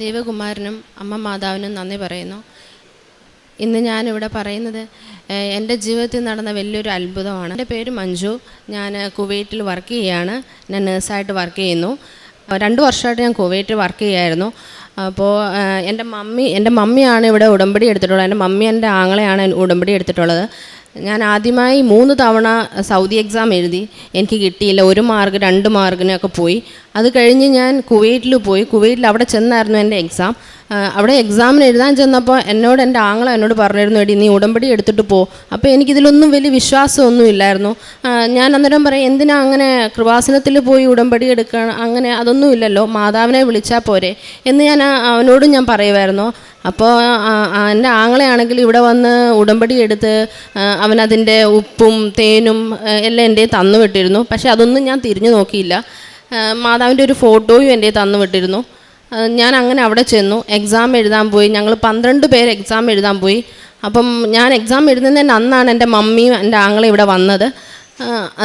ദൈവകുമാരനും അമ്മ മാതാവിനും നന്ദി പറയുന്നു. ഇന്ന് ഞാനിവിടെ പറയുന്നത് എന്റെ ജീവിതത്തിൽ നടന്ന വലിയൊരു അത്ഭുതമാണ്. എന്റെ പേര് മഞ്ജു. ഞാൻ കുവൈറ്റിൽ വർക്ക് ചെയ്യുകയാണ്. ഞാൻ നേഴ്സായിട്ട് വർക്ക് ചെയ്യുന്നു. രണ്ട് വർഷമായിട്ട് ഞാൻ കുവൈറ്റിൽ വർക്ക് ചെയ്യായിരുന്നു അപ്പോൾ എന്റെ മമ്മി എന്റെ മമ്മിയാണ് ഇവിടെ ഉടമ്പടി എടുത്തിട്ടുള്ളത്. എന്റെ മമ്മി എന്റെ ആങ്ങളെയാണ് ഉടമ്പടി എടുത്തിട്ടുള്ളത്. ഞാൻ ആദ്യമായി മൂന്ന് തവണ സൗദി എക്സാം എഴുതി. എനിക്ക് കിട്ടിയില്ല. ഒരു മാർക്ക് രണ്ട് മാർക്കിനൊക്കെ പോയി. അത് കഴിഞ്ഞ് ഞാൻ കുവൈറ്റിൽ പോയി. കുവൈറ്റിൽ അവിടെ ചെന്നായിരുന്നു എന്റെ എക്സാം അവിടെ എക്സാമിന് എഴുതാൻ ചെന്നപ്പോൾ എന്നോട് എന്റെ ആങ്ങള എന്നോട് പറഞ്ഞിരുന്നു എടി നീ ഉടമ്പടി എടുത്തിട്ട് പോ. അപ്പോൾ എനിക്കിതിലൊന്നും വലിയ വിശ്വാസമൊന്നും ഇല്ലായിരുന്നു. ഞാൻ അന്നേരം പറയും എന്തിനാ അങ്ങനെ കൃപാസനത്തിൽ പോയി ഉടമ്പടി എടുക്കണം അങ്ങനെ അതൊന്നും ഇല്ലല്ലോ മാതാവിനെ വിളിച്ചാൽ പോരെ. എന്ന് ഞാൻ അവനോടും ഞാൻ പറയുമായിരുന്നു അപ്പോൾ എന്റെ ആങ്ങളെയാണെങ്കിൽ ഇവിടെ വന്ന് ഉടമ്പടി എടുത്ത് അവനതിന്റെ ഉപ്പും തേനും എല്ലാം എന്റെ തന്നു വിട്ടിരുന്നു പക്ഷേ അതൊന്നും ഞാൻ തിരിഞ്ഞു നോക്കിയില്ല. മാതാവിന്റെ ഒരു ഫോട്ടോയും എന്റെ തന്നു വിട്ടിരുന്നു ഞാൻ അങ്ങനെ അവിടെ ചെന്നു. എക്സാം എഴുതാൻ പോയി. ഞങ്ങൾ പന്ത്രണ്ട് പേര് എക്സാം എഴുതാൻ പോയി. അപ്പം ഞാൻ എക്സാം എഴുതുന്നതിന് അന്നാണ് എന്റെ മമ്മിയും എന്റെ ആങ്ങളും ഇവിടെ വന്നത്.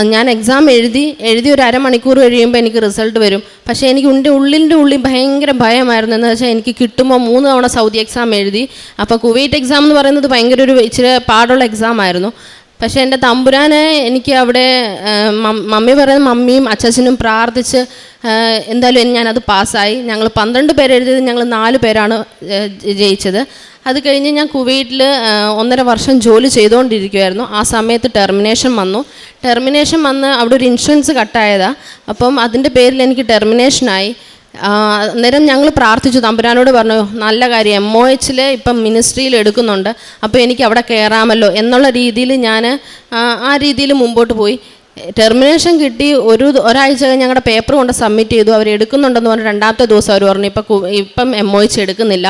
ഞാൻ എക്സാം എഴുതി എഴുതി ഒരു അരമണിക്കൂർ കഴിയുമ്പോൾ എനിക്ക് റിസൾട്ട് വരും. പക്ഷേ എനിക്ക് എന്റെ ഉള്ളിന്റെ ഉള്ളിൽ ഭയങ്കര ഭയമായിരുന്നു. എന്ന് വെച്ചാൽ എനിക്ക് കിട്ടുമ്പോൾ മൂന്ന് തവണ സൗദി എക്സാം എഴുതി. അപ്പോൾ കുവൈറ്റ് എക്സാം എന്ന് പറയുന്നത് ഭയങ്കര ഒരു ഇച്ചിരി പാടുള്ള എക്സാം ആയിരുന്നു. പക്ഷേ എന്റെ തമ്പുരാനെ എനിക്ക് അവിടെ മമ്മി പറയുന്ന മമ്മിയും അച്ഛനും പ്രാർത്ഥിച്ച് എന്തായാലും ഞാനത് പാസ്സായി. ഞങ്ങൾ പന്ത്രണ്ട് പേര് എഴുതിയത് ഞങ്ങൾ നാല് പേരാണ് ജയിച്ചത്. അത് കഴിഞ്ഞ് ഞാൻ കുവൈറ്റിൽ ഒന്നര വർഷം ജോലി ചെയ്തുകൊണ്ടിരിക്കുമായിരുന്നു ആ സമയത്ത് ടെർമിനേഷൻ വന്നു. ടെർമിനേഷൻ വന്ന് അവിടെ ഒരു ഇൻഷുറൻസ് കട്ടായതാണ് അപ്പം അതിന്റെ പേരിൽ എനിക്ക് ടെർമിനേഷനായി. അന്നേരം ഞങ്ങൾ പ്രാർത്ഥിച്ചു. തമ്പുരാനോട് പറഞ്ഞു നല്ല കാര്യം എം ഒ എച്ചിൽ ഇപ്പം മിനിസ്ട്രിയിൽ എടുക്കുന്നുണ്ട്. അപ്പോൾ എനിക്ക് അവിടെ കയറാമല്ലോ എന്നുള്ള രീതിയിൽ ഞാൻ ആ രീതിയിൽ മുമ്പോട്ട് പോയി. ടെർമിനേഷൻ കിട്ടി. ഒരു ഒരാഴ്ച ഞങ്ങളുടെ പേപ്പർ കൊണ്ട് സബ്മിറ്റ് ചെയ്തു. അവർ എടുക്കുന്നുണ്ടെന്ന് പറഞ്ഞു രണ്ടാമത്തെ ദിവസം അവർ പറഞ്ഞു ഇപ്പം ഇപ്പം എം ഒ എച്ച് എടുക്കുന്നില്ല.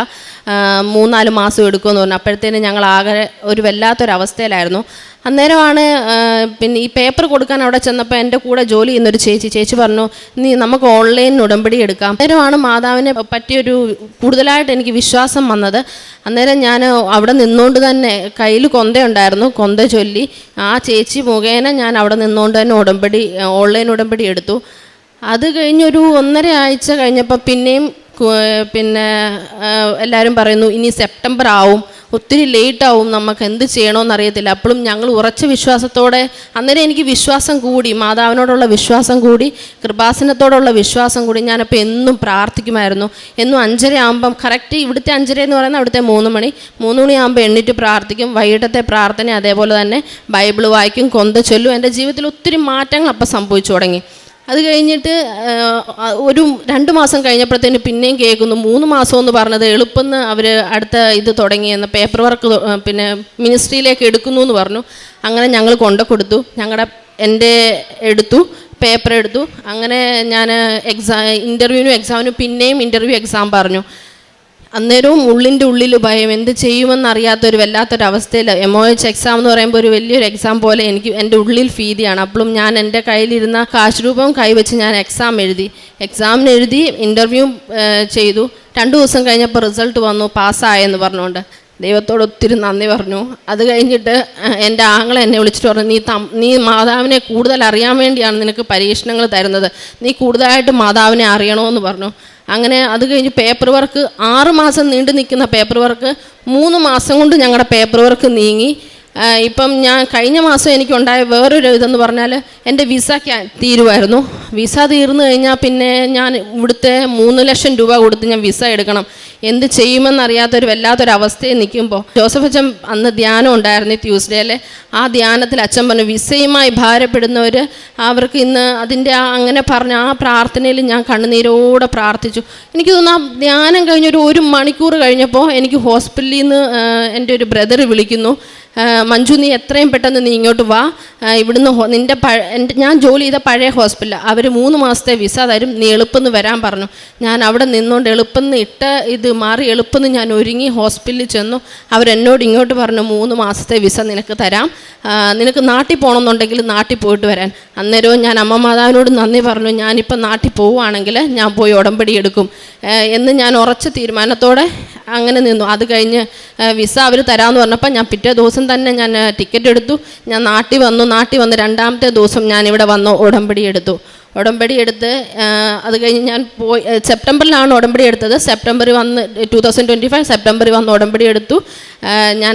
മൂന്നാൽ മാസം എടുക്കുമെന്ന് പറഞ്ഞു. അപ്പോഴത്തേനും ഞങ്ങൾ ആകെ ഒരു വല്ലാത്തൊരവസ്ഥയിലായിരുന്നു. അന്നേരമാണ് പിന്നെ ഈ പേപ്പർ കൊടുക്കാൻ അവിടെ ചെന്നപ്പോൾ എന്റെ കൂടെ ജോലി ചെയ്യുന്നൊരു ചേച്ചി ചേച്ചി പറഞ്ഞു നീ നമുക്ക് ഓൺലൈൻ ഉടമ്പടി എടുക്കാം. അന്നേരമാണ് മാതാവിനെ പറ്റിയൊരു കൂടുതലായിട്ട് എനിക്ക് വിശ്വാസം വന്നത്. അന്നേരം ഞാൻ അവിടെ നിന്നുകൊണ്ട് തന്നെ കയ്യിൽ കൊന്തയുണ്ടായിരുന്നു കൊന്ത ചൊല്ലി. ആ ചേച്ചി മുഖേന ഞാൻ അവിടെ നിന്നുകൊണ്ട് തന്നെ ഉടമ്പടി ഓൺലൈൻ ഉടമ്പടി എടുത്തു. അത് കഴിഞ്ഞൊരു ഒന്നര ആഴ്ച കഴിഞ്ഞപ്പോൾ പിന്നെയും പിന്നെ എല്ലാവരും പറയുന്നു ഇനി സെപ്റ്റംബർ ആവും. ഒത്തിരി ലേറ്റ് ആവും നമുക്ക് എന്ത് ചെയ്യണമെന്ന് അറിയത്തില്ല. അപ്പോഴും ഞങ്ങൾ ഉറച്ച വിശ്വാസത്തോടെ അന്നേരം എനിക്ക് വിശ്വാസം കൂടി മാതാവിനോടുള്ള വിശ്വാസം കൂടി കൃപാസനത്തോടുള്ള വിശ്വാസം കൂടി ഞാനപ്പോൾ എന്നും പ്രാർത്ഥിക്കുമായിരുന്നു. എന്നും അഞ്ചര ആകുമ്പം കറക്റ്റ് ഇവിടുത്തെ അഞ്ചര എന്ന് പറയുന്നത് അവിടുത്തെ മൂന്ന് മണി മൂന്ന് മണിയാകുമ്പോൾ എണ്ണിട്ട് പ്രാർത്ഥിക്കും. വൈകിട്ടത്തെ പ്രാർത്ഥന അതേപോലെ തന്നെ ബൈബിൾ വായിക്കും കൊന്ത ചൊല്ലും. എന്റെ ജീവിതത്തിൽ ഒത്തിരി മാറ്റങ്ങൾ അപ്പം സംഭവിച്ചു തുടങ്ങി. അത് കഴിഞ്ഞിട്ട് ഒരു രണ്ട് മാസം കഴിഞ്ഞപ്പോഴത്തേന് പിന്നെയും കേൾക്കുന്നു. മൂന്ന് മാസം എന്ന് പറഞ്ഞത് എളുപ്പമെന്ന് അവർ അടുത്ത ഇത് തുടങ്ങിയെന്ന് പേപ്പർ വർക്ക് പിന്നെ മിനിസ്ട്രിയിലേക്ക് എടുക്കുന്നു എന്ന് പറഞ്ഞു. അങ്ങനെ ഞങ്ങൾ കൊണ്ടു കൊടുത്തു. ഞങ്ങളുടെ എന്റെ എടുത്തു പേപ്പർ എടുത്തു. അങ്ങനെ ഞാൻ എക്സാം ഇന്റർവ്യൂവിനും എക്സാമിനും പിന്നെയും ഇന്റർവ്യൂ എക്സാം പറഞ്ഞു. അന്നേരവും ഉള്ളിന്റെ ഉള്ളിൽ ഭയം എന്ത് ചെയ്യുമെന്നറിയാത്ത ഒരു വല്ലാത്തൊരവസ്ഥയിൽ എം ഒ എച്ച് എക്സാം എന്ന് പറയുമ്പോൾ ഒരു വലിയൊരു എക്സാം പോലെ എനിക്ക് എന്റെ ഉള്ളിൽ ഫീതിയാണ് അപ്പോഴും ഞാൻ എന്റെ കയ്യിലിരുന്ന കാശ് രൂപം കൈവച്ച് ഞാൻ എക്സാം എഴുതി. എക്സാമിന് എഴുതി ഇന്റർവ്യൂ ചെയ്തു. രണ്ട് ദിവസം കഴിഞ്ഞപ്പോൾ റിസൾട്ട് വന്നു പാസ്സായെന്ന് പറഞ്ഞുകൊണ്ട്. ദൈവത്തോട് ഒത്തിരി നന്ദി പറഞ്ഞു. അത് കഴിഞ്ഞിട്ട് എന്റെ ആങ്ങളെ എന്നെ വിളിച്ചിട്ട് പറഞ്ഞു നീ തം നീ മാതാവിനെ കൂടുതൽ അറിയാൻ വേണ്ടിയാണ് നിനക്ക് പരീക്ഷണങ്ങൾ തരുന്നത്. നീ കൂടുതലായിട്ട് മാതാവിനെ അറിയണമെന്ന് പറഞ്ഞു. അങ്ങനെ അത് കഴിഞ്ഞ് പേപ്പർ വർക്ക് ആറ് മാസം നീണ്ടു നിൽക്കുന്ന പേപ്പർ വർക്ക് മൂന്ന് മാസം കൊണ്ട് ഞങ്ങളുടെ പേപ്പർ വർക്ക് നീങ്ങി. ഇപ്പം ഞാൻ കഴിഞ്ഞ മാസം എനിക്കുണ്ടായ വേറൊരു ഇതെന്ന് പറഞ്ഞാൽ എന്റെ വിസ തീരുമായിരുന്നു വിസ തീർന്നു കഴിഞ്ഞാൽ പിന്നെ ഞാൻ ഇവിടുത്തെ മൂന്ന് ലക്ഷം രൂപ കൊടുത്ത് ഞാൻ വിസ എടുക്കണം. എന്ത് ചെയ്യുമെന്നറിയാത്തൊരു വല്ലാത്തൊരു അവസ്ഥയിൽ നിൽക്കുമ്പോൾ ജോസഫ് അച്ഛൻ അന്ന് ധ്യാനം ഉണ്ടായിരുന്നു ട്യൂസ്ഡേയിലെ. ആ ധ്യാനത്തിൽ അച്ഛൻ പറഞ്ഞു വിസയുമായി ഭാരപ്പെടുന്നവർ അവർക്ക് ഇന്ന് അതിന്റെ ആ അങ്ങനെ പറഞ്ഞ ആ പ്രാർത്ഥനയിൽ ഞാൻ കണ്ണുനീരോടെ പ്രാർത്ഥിച്ചു. എനിക്ക് തോന്നുന്നു ആ ധ്യാനം കഴിഞ്ഞൊരു ഒരു മണിക്കൂർ കഴിഞ്ഞപ്പോൾ എനിക്ക് ഹോസ്പിറ്റലിൽ നിന്ന് എന്റെ ഒരു ബ്രദർ വിളിക്കുന്നു. മഞ്ജു നീ എത്രയും പെട്ടെന്ന് നീ ഇങ്ങോട്ട് വാ. ഇവിടുന്ന് നിന്റെ എന്റെ ഞാൻ ജോലി ചെയ്ത പഴയ ഹോസ്പിറ്റൽ അവർ മൂന്ന് മാസത്തെ വിസ തരും. നീ എളുപ്പമെന്ന് വരാൻ പറഞ്ഞു. ഞാൻ അവിടെ നിന്നുകൊണ്ട് എളുപ്പമെന്ന് ഇട്ട ഇത് മാറി എളുപ്പമെന്ന് ഞാൻ ഒരുങ്ങി ഹോസ്പിറ്റലിൽ ചെന്നു. അവരെന്നോട് ഇങ്ങോട്ട് പറഞ്ഞു മൂന്ന് മാസത്തെ വിസ നിനക്ക് തരാം. നിനക്ക് നാട്ടിൽ പോകണമെന്നുണ്ടെങ്കിൽ നാട്ടിൽ പോയിട്ട് വരാൻ. അന്നേരവും ഞാൻ അമ്മ മാതാവിനോട് നന്ദി പറഞ്ഞു ഞാനിപ്പോൾ നാട്ടിൽ പോവുകയാണെങ്കിൽ ഞാൻ പോയി ഉടമ്പടി എടുക്കും. എന്ന് ഞാൻ ഉറച്ച തീരുമാനത്തോടെ അങ്ങനെ നിന്നു. അത് കഴിഞ്ഞ് വിസ അവർ തരാമെന്ന് പറഞ്ഞപ്പോൾ ഞാൻ പിറ്റേ ദിവസം തന്നെ ഞാൻ ടിക്കറ്റ് എടുത്തു. ഞാൻ നാട്ടിൽ വന്നു. നാട്ടിൽ വന്ന് രണ്ടാമത്തെ ദിവസം ഞാൻ ഇവിടെ വന്നു ഉടമ്പടി എടുത്തു. ഉടമ്പടി എടുത്ത് അത് കഴിഞ്ഞ് ഞാൻ പോയി സെപ്റ്റംബറിലാണ് ഉടമ്പടി എടുത്തത്. സെപ്റ്റംബർ വന്ന് ടു തൗസൻഡ് ട്വന്റി ഫൈവ് സെപ്റ്റംബറിൽ വന്ന് ഉടമ്പടി എടുത്തു.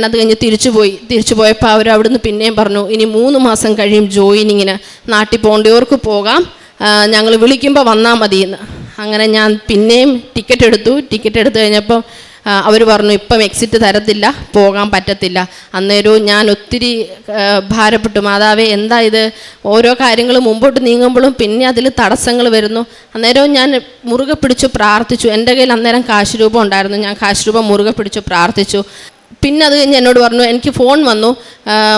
അത് കഴിഞ്ഞ് തിരിച്ചു പോയി. തിരിച്ചു പോയപ്പോൾ അവർ അവിടുന്ന് പിന്നെയും പറഞ്ഞു ഇനി മൂന്ന് മാസം കഴിയും ജോയിനിങ്ങിന് നാട്ടിൽ പോകേണ്ടവർക്ക് പോകാം. ഞങ്ങൾ വിളിക്കുമ്പോൾ വന്നാൽ മതിയെന്ന്. അങ്ങനെ ഞാൻ പിന്നെയും ടിക്കറ്റ് എടുത്തു. ടിക്കറ്റ് എടുത്തു കഴിഞ്ഞപ്പോൾ അവർ പറഞ്ഞു ഇപ്പം എക്സിറ്റ് തരത്തില്ല പോകാൻ പറ്റത്തില്ല. അന്നേരവും ഞാൻ ഒത്തിരി ഭാരപ്പെട്ടു. മാതാവേ എന്താ ഇത്? ഓരോ കാര്യങ്ങൾ മുമ്പോട്ട് നീങ്ങുമ്പോഴും പിന്നെ അതിൽ തടസ്സങ്ങൾ വരുന്നു. അന്നേരവും ഞാൻ മുറുകെ പിടിച്ചു പ്രാർത്ഥിച്ചു. എന്റെ കയ്യിൽ അന്നേരം കാശ് രൂപം ഉണ്ടായിരുന്നു. ഞാൻ കാശ് രൂപം മുറുകെ പിടിച്ചു പ്രാർത്ഥിച്ചു. പിന്നെ അത് കഴിഞ്ഞ് എന്നോട് പറഞ്ഞു എനിക്ക് ഫോൺ വന്നു.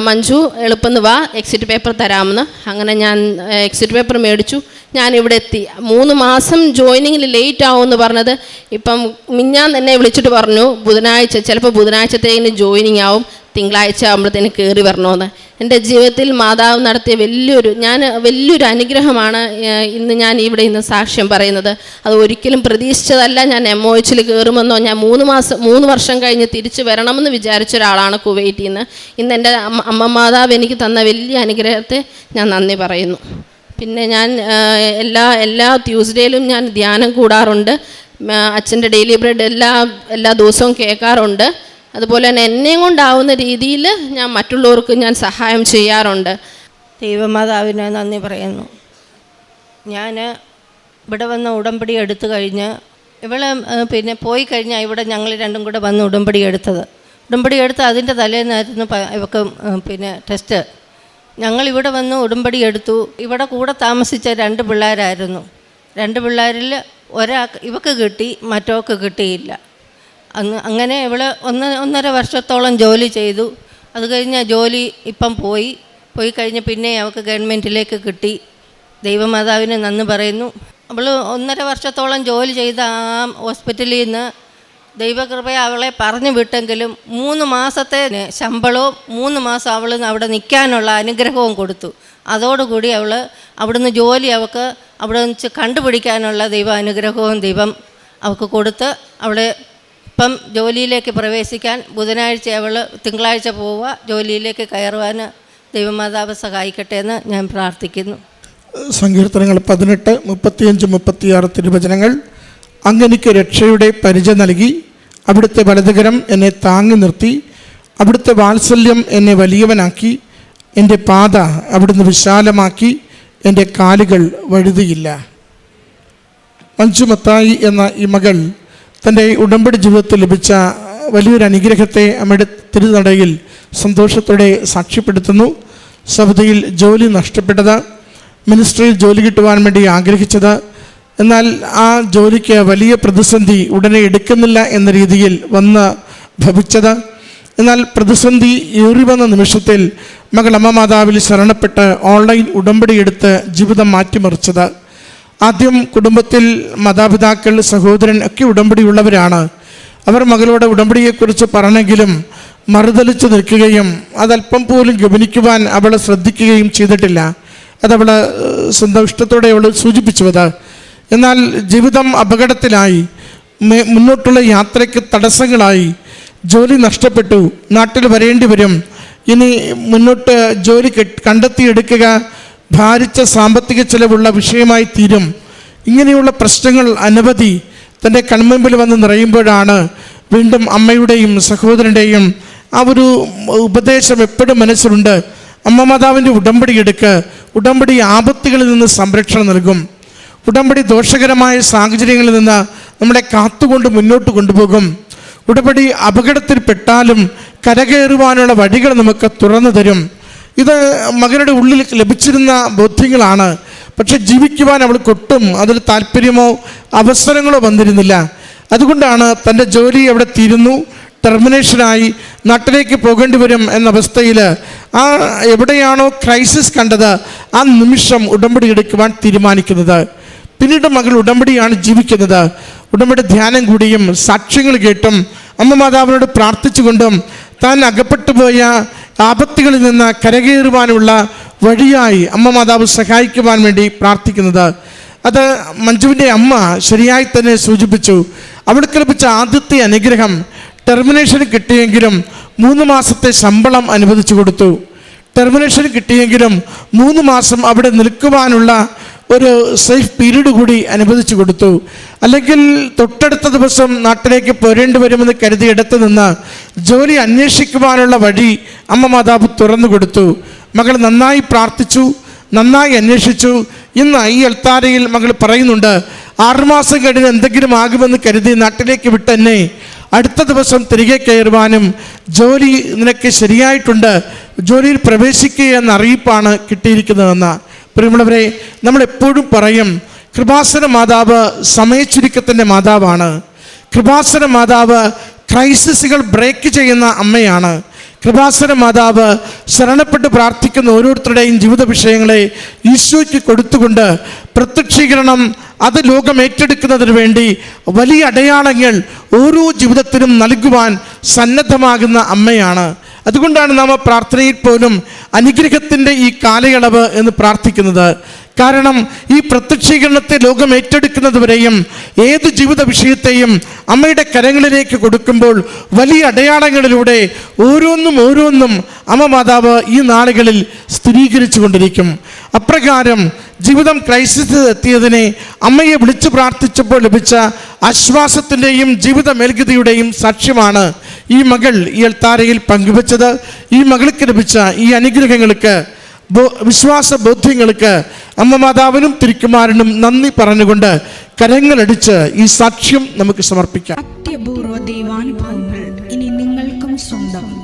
മഞ്ജു എളുപ്പം വാ എക്സിറ്റ് പേപ്പർ തരാമെന്ന്. അങ്ങനെ ഞാൻ എക്സിറ്റ് പേപ്പർ മേടിച്ചു. ഞാൻ ഇവിടെ എത്തി മൂന്ന് മാസം ജോയിനിങ്ങിൽ ലേറ്റ് ആവുമെന്ന് പറഞ്ഞത് ഇപ്പം മിഞ്ഞാൻ തന്നെ വിളിച്ചിട്ട് പറഞ്ഞു ബുധനാഴ്ച ചിലപ്പോൾ ബുധനാഴ്ചത്തേക്കിന് ജോയിനിങ് ആവും തിങ്കളാഴ്ച ആകുമ്പോഴത്തേന് കയറി വരണമെന്ന്. എന്റെ ജീവിതത്തിൽ മാതാവ് നടത്തിയ വലിയൊരു ഞാൻ വലിയൊരു അനുഗ്രഹമാണ് ഇന്ന് ഞാൻ ഇവിടെ ഇന്ന് സാക്ഷ്യം പറയുന്നത്. അത് ഒരിക്കലും പ്രതീക്ഷിച്ചതല്ല ഞാൻ എം ഒ എച്ചിൽ കയറുമെന്നോ ഞാൻ മൂന്ന് മാസം മൂന്ന് വർഷം കഴിഞ്ഞ് തിരിച്ചു വരണമെന്ന് വിചാരിച്ച ഒരാളാണ് കുവൈറ്റിൽ നിന്ന്. ഇന്ന് എന്റെ അമ്മ മാതാവ് എനിക്ക് തന്ന വലിയ അനുഗ്രഹത്തെ ഞാൻ നന്ദി പറയുന്നു. പിന്നെ ഞാൻ എല്ലാ എല്ലാ ട്യൂസ്ഡേയിലും ഞാൻ ധ്യാനം കൂടാറുണ്ട്. അച്ഛന്റെ ഡെയിലി ബ്രെഡ് എല്ലാ എല്ലാ ദിവസവും കേൾക്കാറുണ്ട്. അതുപോലെ തന്നെ എന്നെയും കൊണ്ടാവുന്ന രീതിയിൽ ഞാൻ മറ്റുള്ളവർക്ക് ഞാൻ സഹായം ചെയ്യാറുണ്ട്. ദൈവമാതാവിന് നന്ദി പറയുന്നു. ഞാൻ ഇവിടെ വന്ന് ഉടമ്പടി എടുത്തു കഴിഞ്ഞ് ഇവളെ പിന്നെ പോയി കഴിഞ്ഞാൽ ഇവിടെ ഞങ്ങൾ രണ്ടും കൂടെ വന്ന് ഉടമ്പടി എടുത്തത്. ഉടമ്പടി എടുത്ത് അതിന്റെ തലേന്നായിരുന്നു ഇവക്ക് പിന്നെ ടെസ്റ്റ് ഞങ്ങൾ ഇവിടെ വന്ന് ഉടമ്പടി എടുത്തു. ഇവിടെ കൂടെ താമസിച്ച രണ്ട് പിള്ളേരായിരുന്നു. രണ്ട് പിള്ളേരിൽ ഒരാൾക്ക് ഇവക്ക് കിട്ടി മറ്റോക്ക് കിട്ടിയില്ല. അന്ന് അങ്ങനെ ഇവൾ ഒന്ന് ഒന്നര വർഷത്തോളം ജോലി ചെയ്തു. അത് കഴിഞ്ഞ് ജോലി ഇപ്പം പോയി. പോയി കഴിഞ്ഞ് പിന്നെ അവൾക്ക് ഗവൺമെന്റിലേക്ക് കിട്ടി. ദൈവമാതാവിന് നന്ദി പറയുന്നു. അവൾ ഒന്നര വർഷത്തോളം ജോലി ചെയ്ത ആ ഹോസ്പിറ്റലിൽ നിന്ന് ദൈവകൃപയെ അവളെ പറഞ്ഞു വിട്ടെങ്കിലും മൂന്ന് മാസത്തെ ശമ്പളവും മൂന്ന് മാസം അവൾ അവിടെ നിൽക്കാനുള്ള അനുഗ്രഹവും കൊടുത്തു. അതോടുകൂടി അവൾ അവിടുന്ന് ജോലി അവൾക്ക് അവിടെ വെച്ച് കണ്ടുപിടിക്കാനുള്ള ദൈവ അനുഗ്രഹവും ദൈവം അവൾക്ക് കൊടുത്ത് അവിടെ ഇപ്പം ജോലിയിലേക്ക് പ്രവേശിക്കാൻ ബുധനാഴ്ച അവൾ തിങ്കളാഴ്ച പോവുക ജോലിയിലേക്ക് കയറുവാൻ ദൈവമാതാവ് സഹായിക്കട്ടെ എന്ന് ഞാൻ പ്രാർത്ഥിക്കുന്നു. സങ്കീർത്തനങ്ങൾ പതിനെട്ട് മുപ്പത്തിയഞ്ച് മുപ്പത്തിയാറ് തിരുവചനങ്ങൾ അങ്ങനെക്ക് രക്ഷയുടെ പരിചയം നൽകി അവിടുത്തെ വലതുകരം എന്നെ താങ്ങി നിർത്തി അവിടുത്തെ വാത്സല്യം എന്നെ വലിയവനാക്കി എന്റെ പാത അവിടുന്ന് വിശാലമാക്കി എന്റെ കാലുകൾ വഴുതിയില്ല. മഞ്ജുമത്തായി എന്ന ഈ മകൾ തന്റെ ഉടമ്പടി ജീവിതത്തിൽ ലഭിച്ച വലിയൊരു അനുഗ്രഹത്തെ അമ്മയുടെ തിരുനടയിൽ സന്തോഷത്തോടെ സാക്ഷ്യപ്പെടുത്തുന്നു. സൗദിയിൽ ജോലി നഷ്ടപ്പെട്ടത് മിനിസ്ട്രിയിൽ ജോലി കിട്ടുവാൻ വേണ്ടി ആഗ്രഹിച്ചത് എന്നാൽ ആ ജോലിക്ക് വലിയ പ്രതിസന്ധി ഉടനെ എടുക്കുന്നില്ല എന്ന രീതിയിൽ വന്ന് ഭവിച്ചത്. എന്നാൽ പ്രതിസന്ധി ഏറി വന്ന നിമിഷത്തിൽ മകൾ അമ്മ മാതാവിൽ ശരണപ്പെട്ട് ഓൺലൈൻ ഉടമ്പടി എടുത്ത് ജീവിതം മാറ്റിമറിച്ചത്. ആദ്യം കുടുംബത്തിൽ മാതാപിതാക്കൾ സഹോദരൻ ഒക്കെ ഉടമ്പടിയുള്ളവരാണ്. അവർ മകളുടെ ഉടമ്പടിയെക്കുറിച്ച് പറഞ്ഞെങ്കിലും മറുതലിച്ചു നിൽക്കുകയും അതല്പം പോലും ഗമനിക്കുവാൻ അവൾ ശ്രദ്ധിക്കുകയും ചെയ്തിട്ടില്ല. അതവൾ സ്വന്തം ഇഷ്ടത്തോടെ അവൾ സൂചിപ്പിച്ചു അത് എന്നാൽ ജീവിതം അപകടത്തിലായി മുന്നോട്ടുള്ള യാത്രയ്ക്ക് തടസ്സങ്ങളായി ജോലി നഷ്ടപ്പെട്ടു നാട്ടിൽ വരേണ്ടി വരും. ഇനി മുന്നോട്ട് ജോലി കണ്ടെത്തിയെടുക്കുക ഭാരിച്ച സാമ്പത്തിക ചിലവുള്ള വിഷയമായി തീരും. ഇങ്ങനെയുള്ള പ്രശ്നങ്ങൾ അനവധി തന്റെ കൺമുമ്പിൽ വന്ന് നിറയുമ്പോഴാണ് വീണ്ടും അമ്മയുടെയും സഹോദരന്റെയും ആ ഒരു ഉപദേശം എപ്പോഴും മനസ്സിലുണ്ട്. അമ്മ മാതാവിന്റെ ഉടമ്പടി ആപത്തുകളിൽ നിന്ന് സംരക്ഷണം നൽകും. ഉടമ്പടി ദോഷകരമായ സാഹചര്യങ്ങളിൽ നിന്ന് നമ്മളെ കാത്തുകൊണ്ട് മുന്നോട്ട് കൊണ്ടുപോകും. ഉടമ്പടി അപകടത്തിൽപ്പെട്ടാലും കരകയറുവാനുള്ള വഴികൾ നമുക്ക് തുറന്നു തരും. ഇത് മകനുടെ ഉള്ളിൽ ലഭിച്ചിരുന്ന ബോധ്യങ്ങളാണ്. പക്ഷെ ജീവിക്കുവാൻ അവൾക്ക് ഒട്ടും അതിൽ താല്പര്യമോ അവസരങ്ങളോ വന്നിരുന്നില്ല. അതുകൊണ്ടാണ് തന്റെ ജോലി അവിടെ തീരുന്നു. ടെർമിനേഷനായി നാട്ടിലേക്ക് പോകേണ്ടി വരും എന്ന അവസ്ഥയിൽ ആ എവിടെയാണോ ക്രൈസിസ് കണ്ടത് ആ നിമിഷം ഉടമ്പടി എടുക്കുവാൻ തീരുമാനിക്കുന്നത്. പിന്നീട് മകൾ ഉടമ്പടിയാണ് ജീവിക്കുന്നത്. ഉടമ്പടി ധ്യാനം കൂടിയും സാക്ഷ്യങ്ങൾ കേട്ടും അമ്മ മാതാവിനോട് പ്രാർത്ഥിച്ചുകൊണ്ടും താൻ അകപ്പെട്ടു പോയ ആപത്തുകളിൽ നിന്ന് കരകയറുവാനുള്ള വഴിയായി അമ്മ മാതാവ് സഹായിക്കുവാൻ വേണ്ടി പ്രാർത്ഥിക്കുന്നത്. അത് മഞ്ജുവിന്റെ അമ്മ ശരിയായി തന്നെ സൂചിപ്പിച്ചു. അവൾക്ക് ലഭിച്ച ആദ്യത്തെ അനുഗ്രഹം ടെർമിനേഷൻ കിട്ടിയെങ്കിലും മൂന്ന് മാസത്തെ ശമ്പളം അനുവദിച്ചു കൊടുത്തു. ടെർമിനേഷൻ കിട്ടിയെങ്കിലും മൂന്ന് മാസം അവിടെ നിൽക്കുവാനുള്ള ഒരു സേഫ് പീരീഡ് കൂടി അനുവദിച്ചു കൊടുത്തു. അല്ലെങ്കിൽ തൊട്ടടുത്ത ദിവസം നാട്ടിലേക്ക് പോരേണ്ടി വരുമെന്ന് കരുതി എടുത്തു നിന്ന് ജോലി അന്വേഷിക്കുവാനുള്ള വഴി അമ്മ മാതാവ് തുറന്നു കൊടുത്തു. മകൾ നന്നായി പ്രാർത്ഥിച്ചു നന്നായി അന്വേഷിച്ചു. ഇന്ന് ഈ അൽത്താരയിൽ മകൾ പറയുന്നുണ്ട് ആറുമാസം കഴിഞ്ഞ് എന്തെങ്കിലും ആകുമെന്ന് കരുതി നാട്ടിലേക്ക് വിട്ടെന്നെ. അടുത്ത ദിവസം തിരികെ കയറുവാനും ജോലി നിനക്ക് ശരിയായിട്ടുണ്ട്. ജോലിയിൽ പ്രവേശിക്കുക എന്ന അറിയിപ്പാണ് കിട്ടിയിരിക്കുന്നതെന്ന്. പ്രിയമുള്ളവരെ നമ്മൾ എപ്പോഴും പറയും കൃപാസന മാതാവ് സമയച്ചുരുക്കത്തിന്റെ മാതാവാണ്. കൃപാസന മാതാവ് ക്രൈസിസുകൾ ബ്രേക്ക് ചെയ്യുന്ന അമ്മയാണ്. കൃപാസന മാതാവ് ശരണപ്പെട്ട് പ്രാർത്ഥിക്കുന്ന ഓരോരുത്തരുടെയും ജീവിത വിഷയങ്ങളെ ഈശോയ്ക്ക് കൊടുത്തുകൊണ്ട് പ്രത്യക്ഷീകരണം അത് ലോകം ഏറ്റെടുക്കുന്നതിന് വേണ്ടി വലിയ അടയാളങ്ങൾ ഓരോ ജീവിതത്തിനും നൽകുവാൻ സന്നദ്ധമാകുന്ന അമ്മയാണ്. അതുകൊണ്ടാണ് നാം പ്രാർത്ഥനയിൽ പോലും അനുഗ്രഹത്തിന്റെ ഈ കാലയളവ് എന്ന് പ്രാർത്ഥിക്കുന്നത്. കാരണം ഈ പ്രത്യക്ഷീകരണത്തെ ലോകം ഏറ്റെടുക്കുന്നതുവരെയും ഏത് ജീവിത വിഷയത്തെയും അമ്മയുടെ കരങ്ങളിലേക്ക് കൊടുക്കുമ്പോൾ വലിയ അടയാളങ്ങളിലൂടെ ഓരോന്നും ഓരോന്നും അമ്മ മാതാവ് ഈ നാളുകളിൽ സ്ഥിരീകരിച്ചു കൊണ്ടിരിക്കും. അപ്രകാരം ജീവിതം ക്രൈസിസ് എത്തിയതിനെ അമ്മയെ വിളിച്ചു പ്രാർത്ഥിച്ചപ്പോൾ ലഭിച്ച ആശ്വാസത്തിന്റെയും ജീവിത മേൽഗതിയുടെയും സാക്ഷ്യമാണ് ഈ മകൾ ഈ അൽത്താരയിൽ പങ്കുവച്ചത്. ഈ മകൾക്ക് ലഭിച്ച ഈ അനുഗ്രഹങ്ങൾക്ക് വിശ്വാസ ബോധ്യങ്ങൾക്ക് അമ്മ മാതാവിനും തിരുക്കുമാരനും നന്ദി പറഞ്ഞുകൊണ്ട് കരങ്ങളടിച്ച് ഈ സാക്ഷ്യം നമുക്ക് സമർപ്പിക്കാം. അത്യപൂർവ ദൈവാനുഭവങ്ങൾ ഇനി നിങ്ങൾക്കും സ്വന്തം.